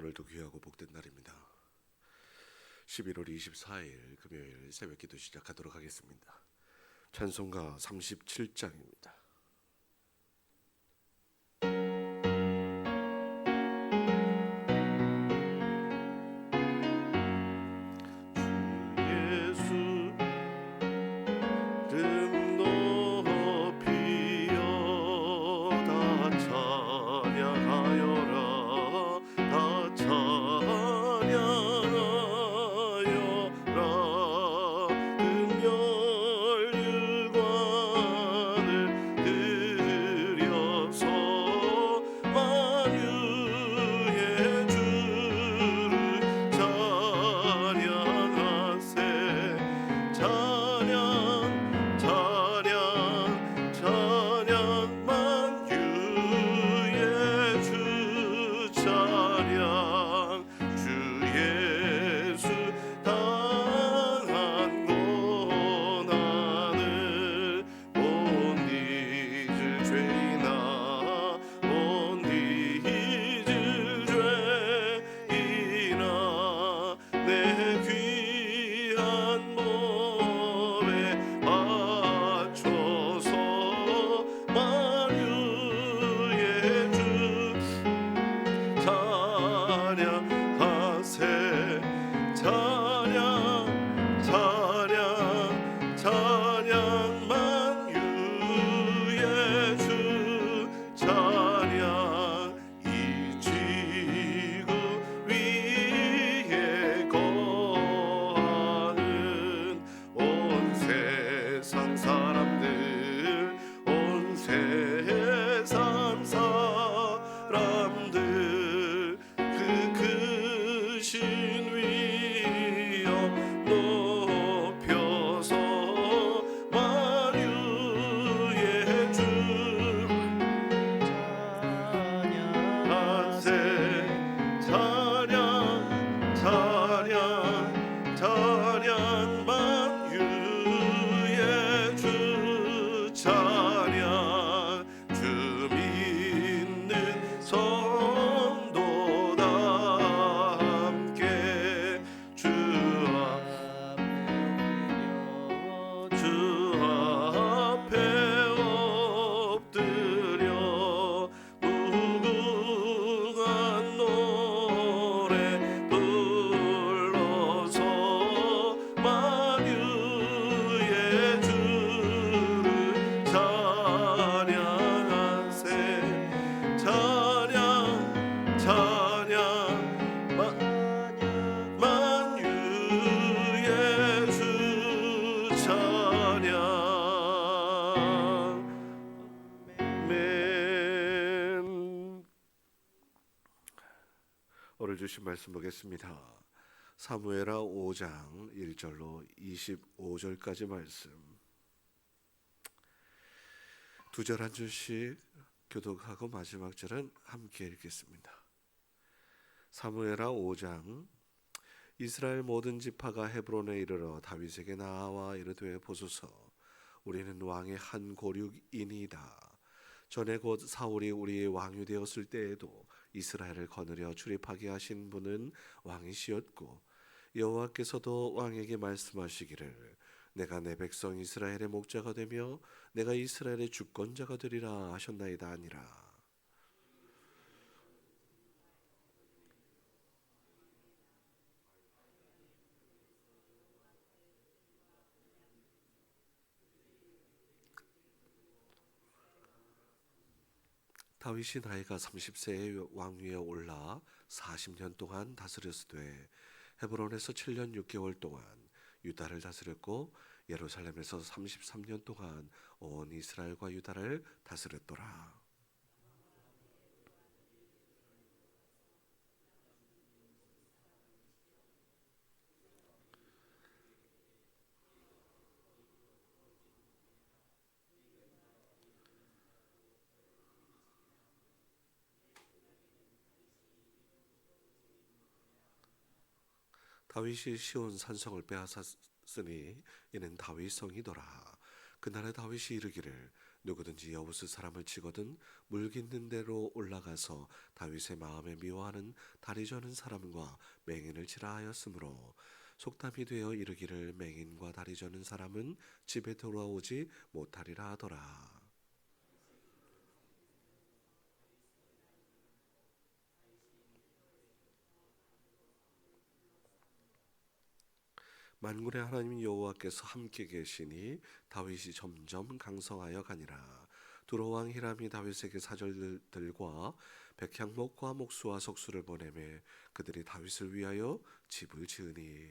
오늘도 귀하고 복된 날입니다. 11월 24일 금요일 새벽 기도 시작하도록 하겠습니다. 찬송가 37장입니다. 찬 보겠습니다. 사무엘하 5장 1절로 25절까지 말씀. 두 절 한 줄씩 교독하고 마지막 절은 함께 읽겠습니다. 사무엘하 5장 이스라엘 모든 지파가 헤브론에 이르러 다윗에게 나와 이르되 보소서. 우리는 왕의 한 고륙이니이다. 전에 곧 사울이 우리의 왕이 되었을 때에도 이스라엘을 거느려 출입하게 하신 분은 왕이시었고 여호와께서도 왕에게 말씀하시기를 내가 내 백성 이스라엘의 목자가 되며 내가 이스라엘의 주권자가 되리라 하셨나이다 아니라 다윗이 나이가 30세에 왕위에 올라 40년 동안 다스렸으되 헤브론에서 7년 6개월 동안 유다를 다스렸고 예루살렘에서 33년 동안 온 이스라엘과 유다를 다스렸더라. 다윗이 시온 산성을 빼앗았으니 이는 다윗 성이더라. 그날에 다윗이 이르기를 누구든지 여부스 사람을 치거든 물 깃는 대로 올라가서 다윗의 마음에 미워하는 다리 저는 사람과 맹인을 치라 하였으므로 속담이 되어 이르기를 맹인과 다리 저는 사람은 집에 돌아오지 못하리라 하더라. 만군의 하나님 여호와께서 함께 계시니 다윗이 점점 강성하여 가니라. 두로 왕 히람이 다윗에게 사절들과 백향목과 목수와 석수를 보내매 그들이 다윗을 위하여 집을 지으니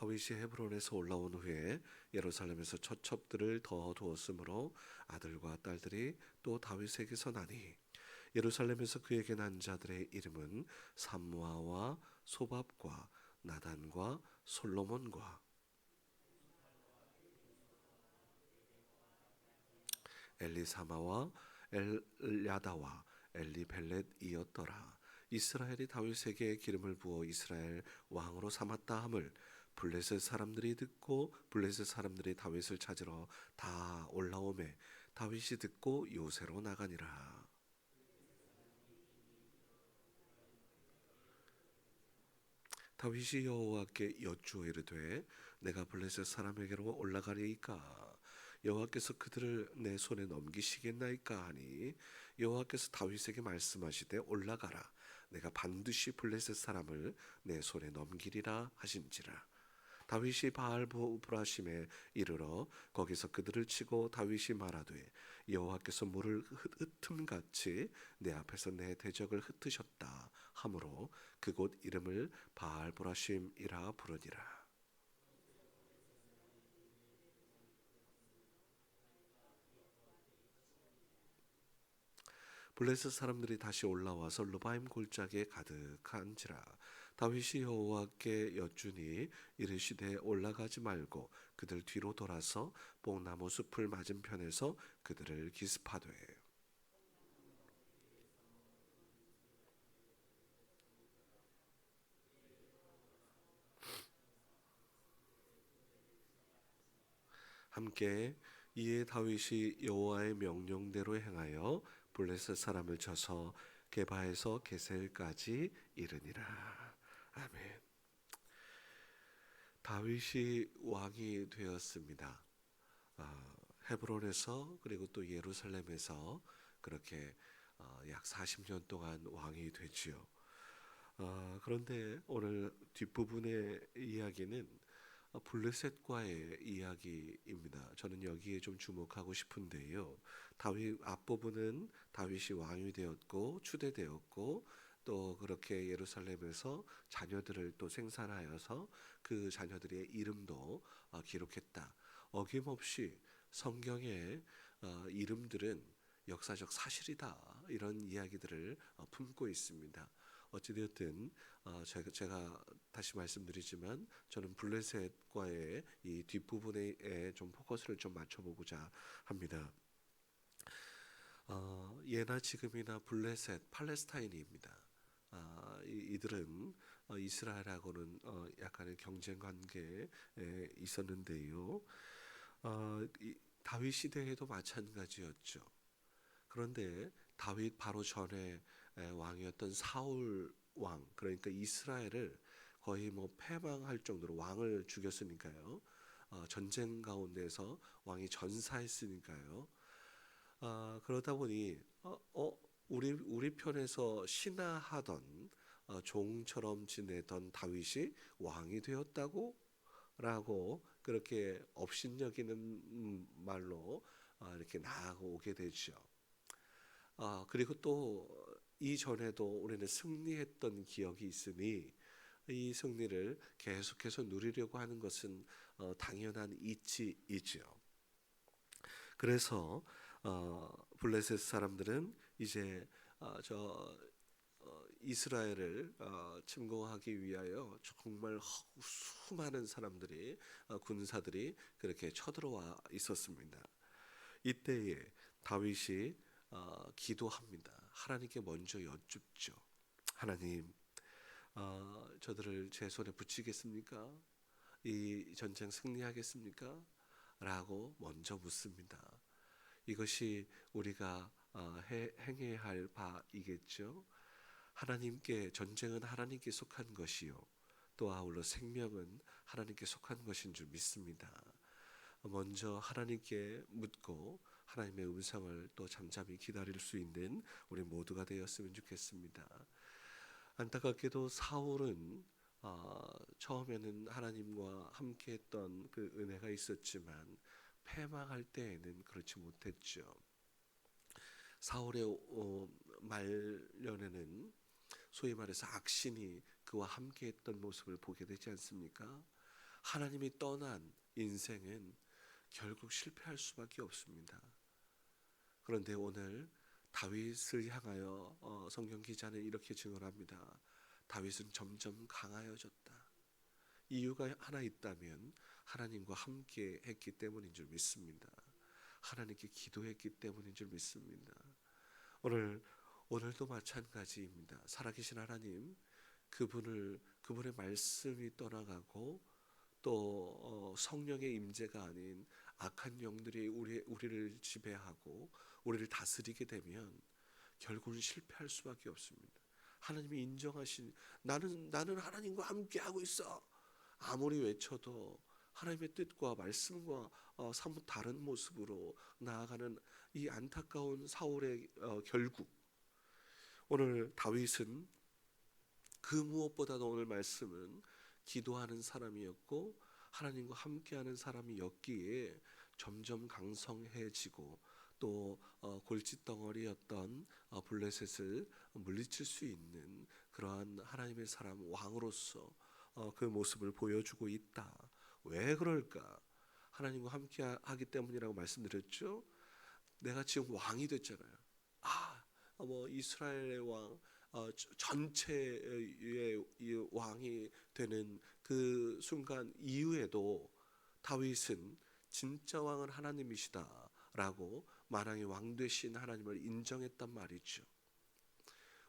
다윗이 헤브론에서 올라온 후에 예루살렘에서 처첩들을 더 두었으므로 아들과 딸들이 또 다윗에게서 나니 예루살렘에서 그에게 난 자들의 이름은 삼무아와 소밥과 나단과 솔로몬과 엘리사마와 엘야다와 엘리벨렛이었더라. 이스라엘이 다윗에게 기름을 부어 이스라엘 왕으로 삼았다 함을 블레셋 사람들이 듣고 블레셋 사람들이 다윗을 찾으러 다 올라오매 다윗이 듣고 요새로 나가니라. 다윗이 여호와께 여쭈어 이르되 내가 블레셋 사람에게로 올라가리이까? 여호와께서 그들을 내 손에 넘기시겠나이까 하니 여호와께서 다윗에게 말씀하시되 올라가라. 내가 반드시 블레셋 사람을 내 손에 넘기리라 하신지라 다윗이 바알 브라심에 이르러 거기서 그들을 치고 다윗이 말하되 여호와께서 물을 흩음 같이 내 앞에서 내 대적을 흩으셨다 하므로 그곳 이름을 바알 브라심이라 부르니라. 블레셋 사람들이 다시 올라와서 르바임 골짜기에 가득한지라 다윗이 여호와께 여쭈니 이르시되 올라가지 말고 그들 뒤로 돌아서 뽕나무 숲을 맞은편에서 그들을 기습하되 함께 이에 다윗이 여호와의 명령대로 행하여 블레셋 사람을 쳐서 게바에서 게셀까지 이르니라. 아멘. 다윗이 왕이 되었습니다. 어, 헤브론에서 그리고 또 예루살렘에서 그렇게 어, 약 40년 동안 왕이 되지요. 어, 그런데 오늘 뒷부분의 이야기는 어, 블레셋과의 이야기입니다. 저는 여기에 좀 주목하고 싶은데요. 다윗 앞부분은 다윗이 왕이 되었고 추대되었고 또 그렇게 예루살렘에서 자녀들을 또 생산하여서 그 자녀들의 이름도 어, 기록했다. 어김없이 성경의 어, 이름들은 역사적 사실이다 이런 이야기들을 품고 있습니다. 어찌되었든 제가 다시 말씀드리지만 저는 블레셋과의 이 뒷부분에 좀 포커스를 좀 맞춰보고자 합니다. 어, 예나 지금이나 블레셋 팔레스타인입니다. 아, 이, 들은 어, 이스라엘하고는 어, 약간의 경쟁 관계에 있었는데요. 어, 이, 다윗 시대에도 마찬가지였죠. 그런데 다윗 바로 전에 왕이었던 사울 왕 그러니까 이스라엘을 거의 뭐 패망할 정도로 왕을 죽였으니까요. 어, 전쟁 가운데서 왕이 전사했으니까요. 어, 그러다 보니 어, 어, 우리 우리 편에서 신하하던 어, 종처럼 지내던 다윗이 왕이 되었다고 라고 그렇게 업신여기는 말로 어, 이렇게 나아오게 되죠. 어, 그리고 또 이전에도 우리는 승리했던 기억이 있으니 이 승리를 계속해서 누리려고 하는 것은 어, 당연한 이치이죠. 그래서 어, 블레셋 사람들은 이제 어, 저 어, 이스라엘을 어, 침공하기 위하여 정말 수많은 사람들이 어, 군사들이 그렇게 쳐들어와 있었습니다. 이때에 다윗이 어, 기도합니다. 하나님께 먼저 여쭙죠. 하나님, 어, 저들을 제 손에 붙이겠습니까? 이 전쟁 승리하겠습니까? 라고 먼저 묻습니다. 이것이 우리가 행해야 할 바이겠죠. 하나님께 전쟁은 하나님께 속한 것이요. 또 아울러 생명은 하나님께 속한 것인 줄 믿습니다. 먼저 하나님께 묻고 하나님의 음성을 또 잠잠히 기다릴 수 있는 우리 모두가 되었으면 좋겠습니다. 안타깝게도 사울은 어, 처음에는 하나님과 함께했던 그 은혜가 있었지만 패망할 때에는 그렇지 못했죠. 사울의 어, 말년에는 소위 말해서 악신이 그와 함께 했던 모습을 보게 되지 않습니까? 하나님이 떠난 인생은 결국 실패할 수밖에 없습니다. 그런데 오늘 다윗을 향하여 어, 성경 기자는 이렇게 증언합니다. 다윗은 점점 강하여졌다. 이유가 하나 있다면 하나님과 함께 했기 때문인 줄 믿습니다. 하나님께 기도했기 때문인 줄 믿습니다. 오늘 오늘도 마찬가지입니다. 살아계신 하나님 그분을 그분의 말씀이 떠나가고 또 어, 성령의 임재가 아닌 악한 영들이 우리 우리를 지배하고 우리를 다스리게 되면 결국은 실패할 수밖에 없습니다. 하나님이 인정하신 나는 나는 하나님과 함께 하고 있어. 아무리 외쳐도 하나님의 뜻과 말씀과 어, 사뭇 다른 모습으로 나아가는 이 안타까운 사울의 어, 결국 오늘 다윗은 그 무엇보다도 오늘 말씀은 기도하는 사람이었고 하나님과 함께하는 사람이었기에 점점 강성해지고 또 어, 골칫덩어리였던 어, 블레셋을 물리칠 수 있는 그러한 하나님의 사람 왕으로서 어, 그 모습을 보여주고 있다. 왜 그럴까? 하나님과 함께하기 때문이라고 말씀드렸죠. 내가 지금 왕이 됐잖아요. 아, 뭐 이스라엘의 왕 어, 전체의 왕이 되는 그 순간 이후에도 다윗은 진짜 왕은 하나님이시다라고 만왕의 왕 되신 하나님을 인정했단 말이죠.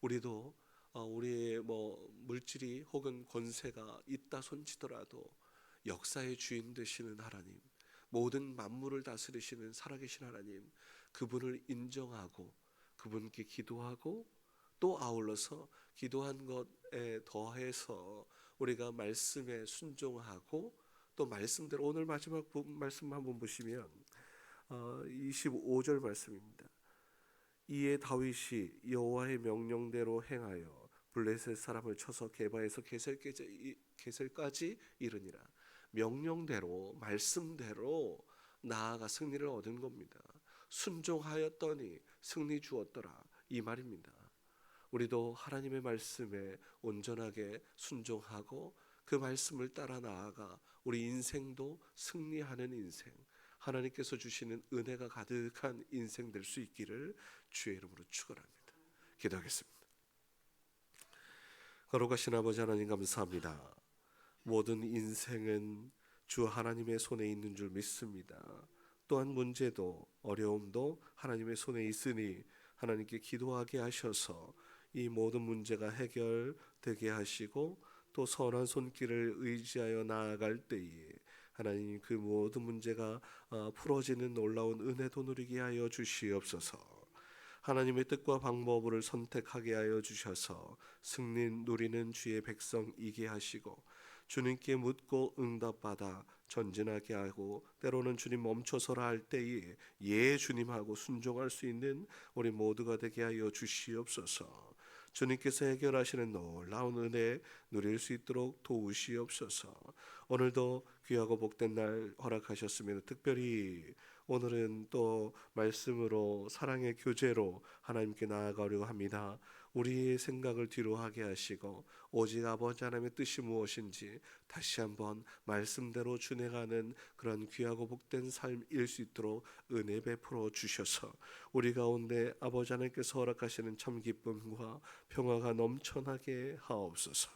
우리도 어, 우리의 뭐 물질이 혹은 권세가 있다 손치더라도 역사의 주인 되시는 하나님, 모든 만물을 다스리시는 살아계신 하나님, 그분을 인정하고 그분께 기도하고 또 아울러서 기도한 것에 더해서 우리가 말씀에 순종하고 또 말씀대로 오늘 마지막 말씀 한번 보시면 어, 25절 말씀입니다. 이에 다윗이 여호와의 명령대로 행하여 블레셋 사람을 쳐서 게바에서 게셀까지, 게셀까지 이르니라. 명령대로 말씀대로 나아가 승리를 얻은 겁니다. 순종하였더니 승리 주었더라 이 말입니다. 우리도 하나님의 말씀에 온전하게 순종하고 그 말씀을 따라 나아가 우리 인생도 승리하는 인생, 하나님께서 주시는 은혜가 가득한 인생 될 수 있기를 주의 이름으로 축원합니다. 기도하겠습니다. 거룩하신 아버지 하나님 감사합니다. 모든 인생은 주 하나님의 손에 있는 줄 믿습니다. 또한 문제도 어려움도 하나님의 손에 있으니 하나님께 기도하게 하셔서 이 모든 문제가 해결되게 하시고 또 선한 손길을 의지하여 나아갈 때에 하나님 그 모든 문제가 어, 풀어지는 놀라운 은혜도 누리게 하여 주시옵소서. 하나님의 뜻과 방법을 선택하게 하여 주셔서 승리 누리는 주의 백성이게 하시고 주님께 묻고 응답받아 전진하게 하고 때로는 주님 멈춰서라 할 때에 예 주님하고 순종할 수 있는 우리 모두가 되게 하여 주시옵소서. 주님께서 해결하시는 놀라운 은혜 누릴 수 있도록 도우시옵소서. 오늘도 귀하고 복된 날 허락하셨으면 특별히 오늘은 또 말씀으로 사랑의 교제로 하나님께 나아가려고 합니다. 우리의 생각을 뒤로 하게 하시고 오직 아버지 하나님의 뜻이 무엇인지 다시 한번 말씀대로 준행하는 그런 귀하고 복된 삶일 수 있도록 은혜 베풀어 주셔서 우리 가운데 아버지 하나님께서 허락하시는 참 기쁨과 평화가 넘쳐나게 하옵소서.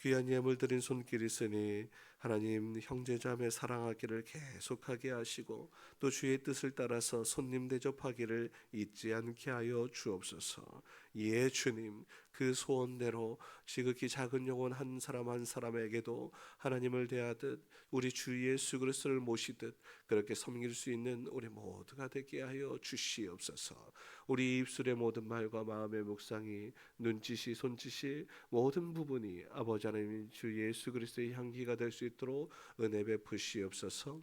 귀한 예물 드린 손길이 있으니 하나님 형제자매 사랑하기를 계속하게 하시고 또 주의 뜻을 따라서 손님 대접하기를 잊지 않게 하여 주옵소서. 예 주님 그 소원대로 지극히 작은 영혼 한 사람 한 사람에게도 하나님을 대하듯 우리 주 예수 그리스도를 모시듯 그렇게 섬길 수 있는 우리 모두가 되게 하여 주시옵소서. 우리 입술의 모든 말과 마음의 묵상이 눈짓이 손짓이 모든 부분이 아버지 하나님 주 예수 그리스도의 향기가 될 수 있도록 은혜 베푸시옵소서.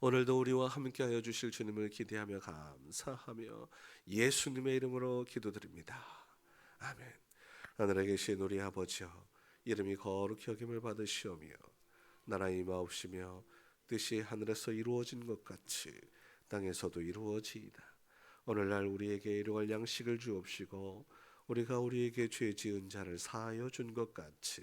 오늘도 우리와 함께하여 주실 주님을 기대하며 감사하며 예수님의 이름으로 기도드립니다. 아멘. 하늘에 계신 우리 아버지여 이름이 거룩히 여김을 받으시오며 나라 임하옵시며 뜻이 하늘에서 이루어진 것 같이 땅에서도 이루어지이다. 오늘날 우리에게 일용할 양식을 주옵시고 우리가 우리에게 죄 지은 자를 사하여 준 것 같이